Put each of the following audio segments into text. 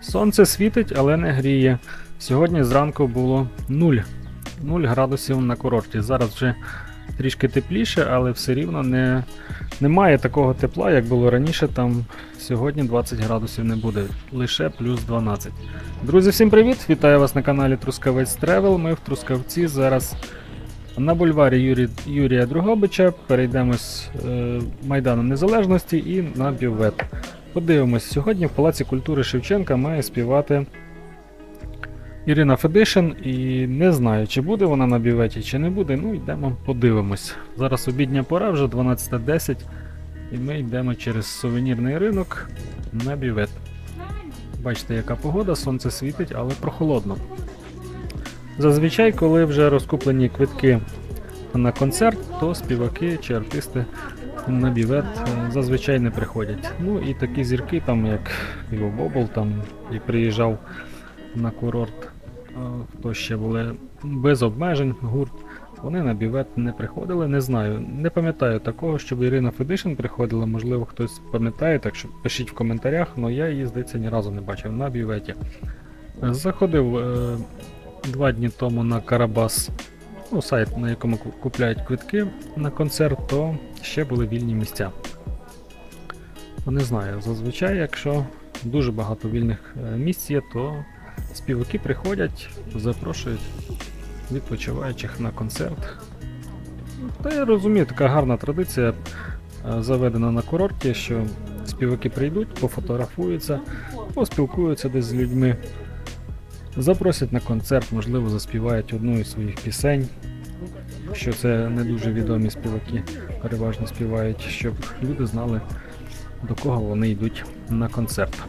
Сонце світить, але не гріє. Сьогодні зранку було 0. 0 градусів на курорті. Зараз вже трішки тепліше, але все рівно не, немає такого тепла, як було раніше. Там сьогодні 20 градусів не буде, лише плюс 12. Друзі, всім привіт! Вітаю вас на каналі Трускавець Тревел. Ми в Трускавці зараз на бульварі Юрі, Юрія Другобича. Перейдемо з е, Майдану Незалежності і на бювет. Подивимось, сьогодні в Палаці культури Шевченка має співати Ірина Федишин, і не знаю, чи буде вона на бюветі, чи не буде. Ну, йдемо, подивимось. Зараз обідня пора, вже 12.10, і ми йдемо через сувенірний ринок на бювет. Бачите, яка погода, сонце світить, але прохолодно. Зазвичай, коли вже розкуплені квитки на концерт, то співаки чи артисти на бівет е, зазвичай не приходять. Ну і такі зірки, там як Іво Бобол, там і приїжджав на курорт, е, хто ще були без обмежень гурт. Вони на бівет не приходили, не знаю. Не пам'ятаю такого, щоб Ірина Федишин приходила, можливо, хтось пам'ятає, так що пишіть в коментарях, але я її, здається, ні разу не бачив на бюветі. Заходив е, два дні тому на Карабас, ну, сайт, на якому ку- купляють квитки на концерт, то ще були вільні місця. Ну, Не знаю, зазвичай, якщо дуже багато вільних е, місць є, то співаки приходять, запрошують відпочиваючих на концерт. Та я розумію, така гарна традиція е, заведена на курорті, що співаки прийдуть, пофотографуються, поспілкуються десь з людьми, запросять на концерт, можливо, заспівають одну із своїх пісень. Що це не дуже відомі співаки, переважно співають, щоб люди знали, до кого вони йдуть на концерт.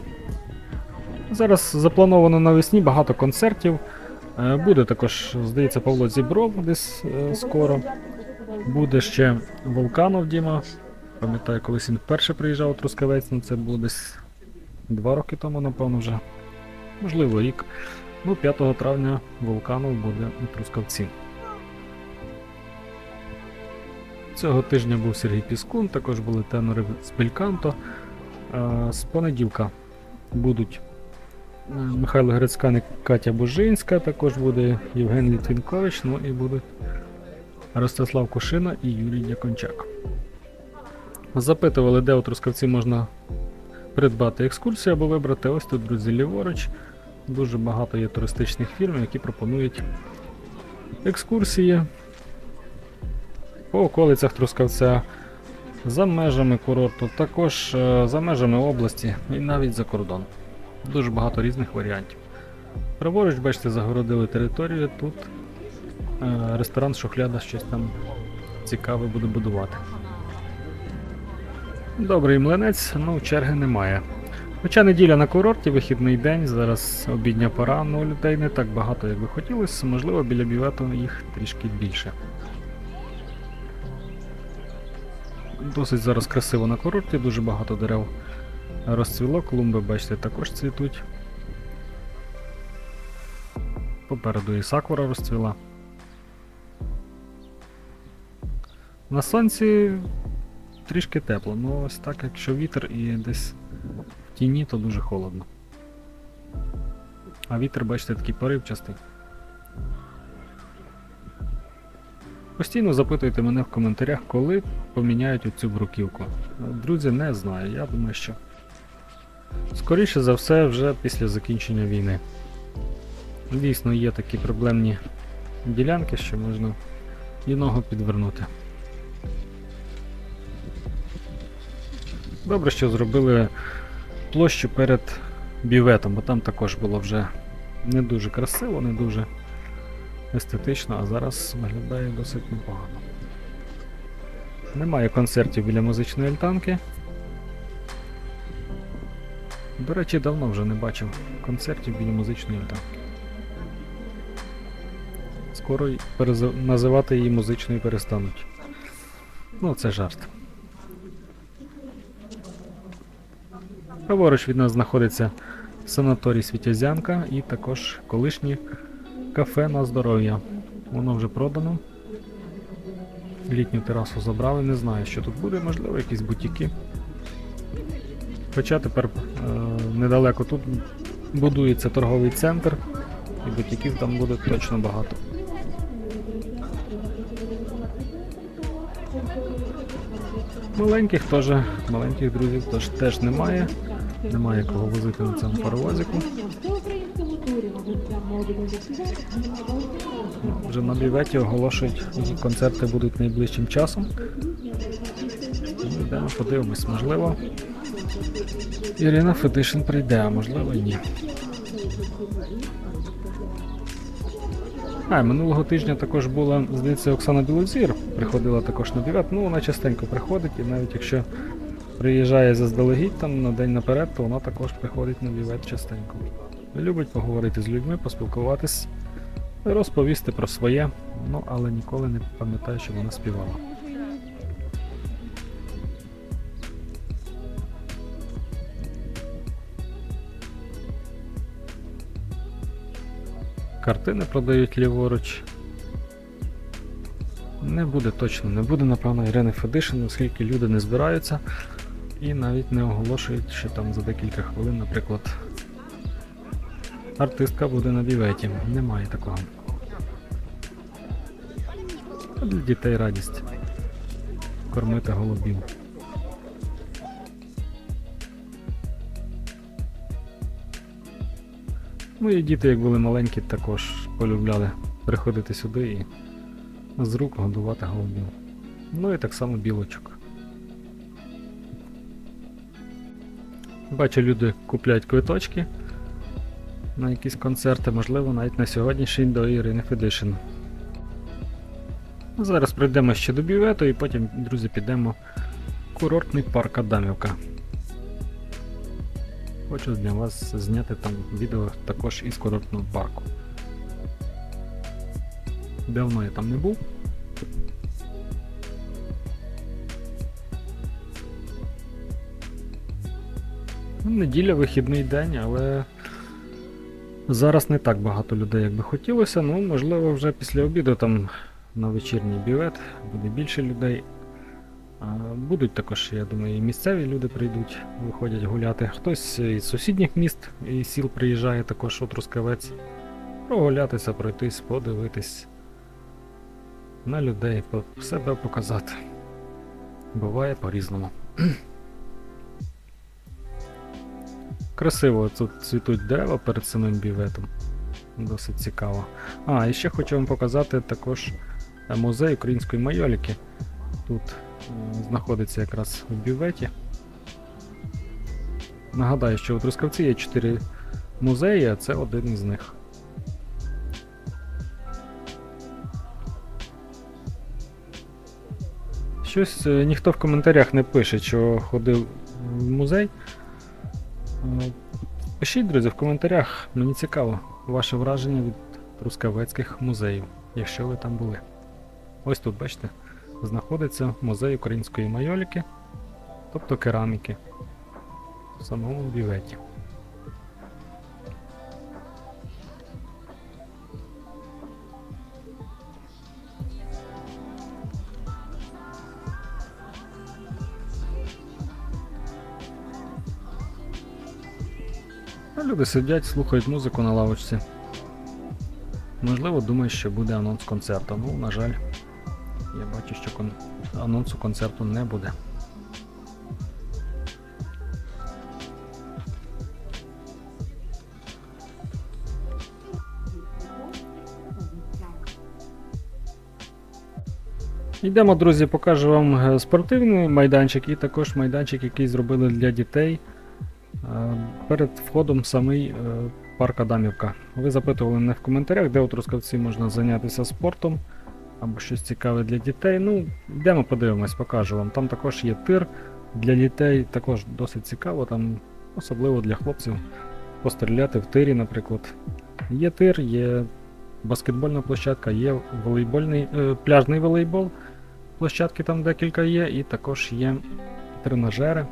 Зараз заплановано навесні багато концертів. Е, Буде також, здається, Павло Зібров десь е, скоро. Буде ще Волканов Діма. Пам'ятаю, колись він вперше приїжджав у Трускавець, ну це було десь два роки тому, напевно, вже. Можливо, рік. Ну, 5 травня Волканов буде у Трускавці. Цього тижня був Сергій Піскун, також були тенори з Бельканто. Е, З понеділка будуть е, Михайло Грицькан і Катя Бужинська, також буде Євген Літвінкович, ну і будуть Ростислав Кушина і Юрій Дякончак. Запитували, де у Трускавці можна придбати екскурсію або вибрати. Ось тут, друзі, ліворуч. Дуже багато є туристичних фірм, які пропонують екскурсії по околицях Трускавця, за межами курорту, також е, за межами області і навіть за кордон. Дуже багато різних варіантів. Праворуч, бачите, загородили територію, тут е, ресторан Шухляда щось там цікаве буде будувати. Добрий млинець, ну черги немає. Хоча неділя на курорті, вихідний день, зараз обідня пора, ну людей не так багато, як би хотілося, можливо, біля бювету їх трішки більше. Досить зараз красиво на курорті, дуже багато дерев розцвіло, клумби, бачите, також цвітуть. Попереду і сакура розцвіла. На сонці трішки тепло, ну ось так, якщо вітер і десь в тіні, то дуже холодно. А вітер, бачите, такий поривчастий. Постійно запитуйте мене в коментарях, коли поміняють оцю бруківку. Друзі, не знаю. Я думаю, що скоріше за все вже після закінчення війни. Дійсно, є такі проблемні ділянки, що можна і ногу підвернути. Добре, що зробили площу перед бюветом, бо там також було вже не дуже красиво, не дуже естетично, а зараз виглядає досить непогано. Немає концертів біля музичної альтанки. До речі, давно вже не бачив концертів біля музичної альтанки. Скоро перез- називати її музичною перестануть. Ну, це жарт. Праворуч від нас знаходиться санаторій Світязянка і також колишнє кафе на здоров'я. Воно вже продано. Літню терасу забрали, не знаю, що тут буде, можливо, якісь бутіки. Хоча тепер е, недалеко тут будується торговий центр, і бутіків там буде точно багато. Маленьких теж, маленьких друзів теж, теж немає. Немає кого возити на цьому паровозику. Вже на біветі оголошують, які концерти будуть найближчим часом. Йдемо подивимось, можливо. Ірина Федишин прийде, а можливо і ні. А, минулого тижня також була, здається, Оксана Білозір приходила також на бівет. Ну, вона частенько приходить, і навіть якщо приїжджає заздалегідь там на день наперед, то вона також приходить на бівет частенько. Любить поговорити з людьми, поспілкуватись, розповісти про своє, ну але ніколи не пам'ятаю, що вона співала. Картини продають ліворуч. Не буде точно, не буде, напевно, Ірини Федишин, оскільки люди не збираються і навіть не оголошують, що там за декілька хвилин, наприклад, артистка буде на біветі. Немає такого. А для дітей радість. Кормити голубів. Мої діти, як були маленькі, також полюбляли приходити сюди і з рук годувати голубів. Ну і так само білочок. Бачу, люди купляють квиточки на якісь концерти, можливо, навіть на сьогоднішній до Ірини Федишин. Зараз прийдемо ще до бювету і потім, друзі, підемо в курортний парк Адамівка. Хочу для вас зняти там відео також із курортного парку. Давно я там не був. Неділя, вихідний день, але зараз не так багато людей, як би хотілося. Ну, можливо, вже після обіду там на вечірній бівет буде більше людей. Будуть також, я думаю, і місцеві люди прийдуть, виходять гуляти. Хтось із сусідніх міст і сіл приїжджає також у Трускавець. Прогулятися, пройтись, подивитись на людей, себе показати. Буває по-різному. Красиво тут цвітуть дерева перед самим біветом. Досить цікаво. А, і ще хочу вам показати також е, музей української майоліки. Тут е, знаходиться якраз в бюветі. Нагадаю, що у Трускавці є 4 музеї, а це один із них. Щось е, ніхто в коментарях не пише, що ходив в музей. Е, Пишіть, друзі, в коментарях, мені цікаво ваше враження від трускавецьких музеїв, якщо ви там були. Ось тут, бачите, знаходиться музей української майоліки, тобто кераміки в самому бюветі. Люди сидять, слухають музику на лавочці. Можливо, думають, що буде анонс концерту. Ну, на жаль, я бачу, що кон... анонсу концерту не буде. Йдемо, друзі, покажу вам е, спортивний майданчик і також майданчик, який зробили для дітей перед входом самий е, парк Адамівка. Ви запитували мене в коментарях, де у Трускавці можна зайнятися спортом або щось цікаве для дітей. Ну, йдемо подивимось, покажу вам. Там також є тир для дітей, також досить цікаво, там особливо для хлопців постріляти в тирі, наприклад. Є тир, є баскетбольна площадка, є волейбольний, е, пляжний волейбол. Площадки там декілька є, і також є тренажери,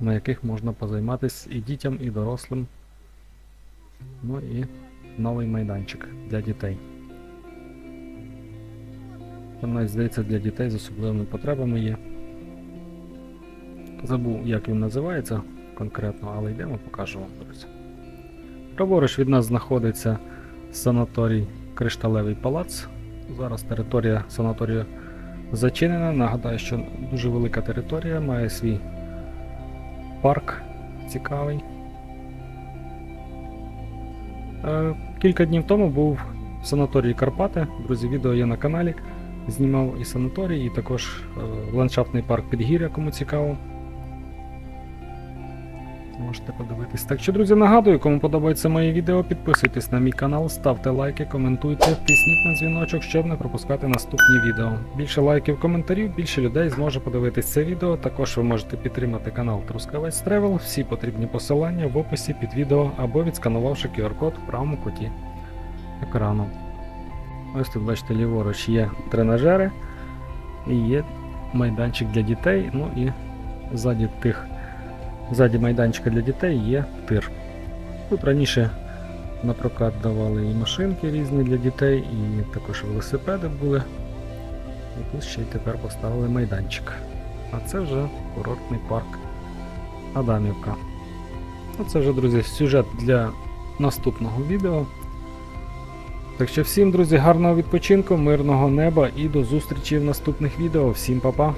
на яких можна позайматися і дітям, і дорослим. Ну і новий майданчик для дітей. Там навіть здається для дітей з особливими потребами є. Забув, як він називається конкретно, але йдемо, покажу вам, друзі. Праворуч від нас знаходиться санаторій Кришталевий палац. Зараз територія санаторію зачинена. Нагадаю, що дуже велика територія, має свій парк цікавий. Е, Кілька днів тому був в санаторії Карпати. Друзі, відео є на каналі. Знімав і санаторій, і також е, ландшафтний парк Підгір'я, кому цікаво. Можете подивитись. Так що, друзі, нагадую, кому подобається моє відео, підписуйтесь на мій канал, ставте лайки, коментуйте, тисніть на дзвіночок, щоб не пропускати наступні відео. Більше лайків, коментарів, більше людей зможе подивитись це відео. Також ви можете підтримати канал Трускавець Тревел. Всі потрібні посилання в описі під відео або відсканувавши QR-код в правому куті екрану. Ось тут, бачите, ліворуч є тренажери і є майданчик для дітей. Ну і ззаді тих Ззаді майданчика для дітей є тир. Тут раніше на давали і машинки різні для дітей, і також велосипеди були. І тут ще й тепер поставили майданчик. А це вже курортний парк Адамівка. Оце вже, друзі, сюжет для наступного відео. Так що всім, друзі, гарного відпочинку, мирного неба і до зустрічі в наступних відео. Всім па-па!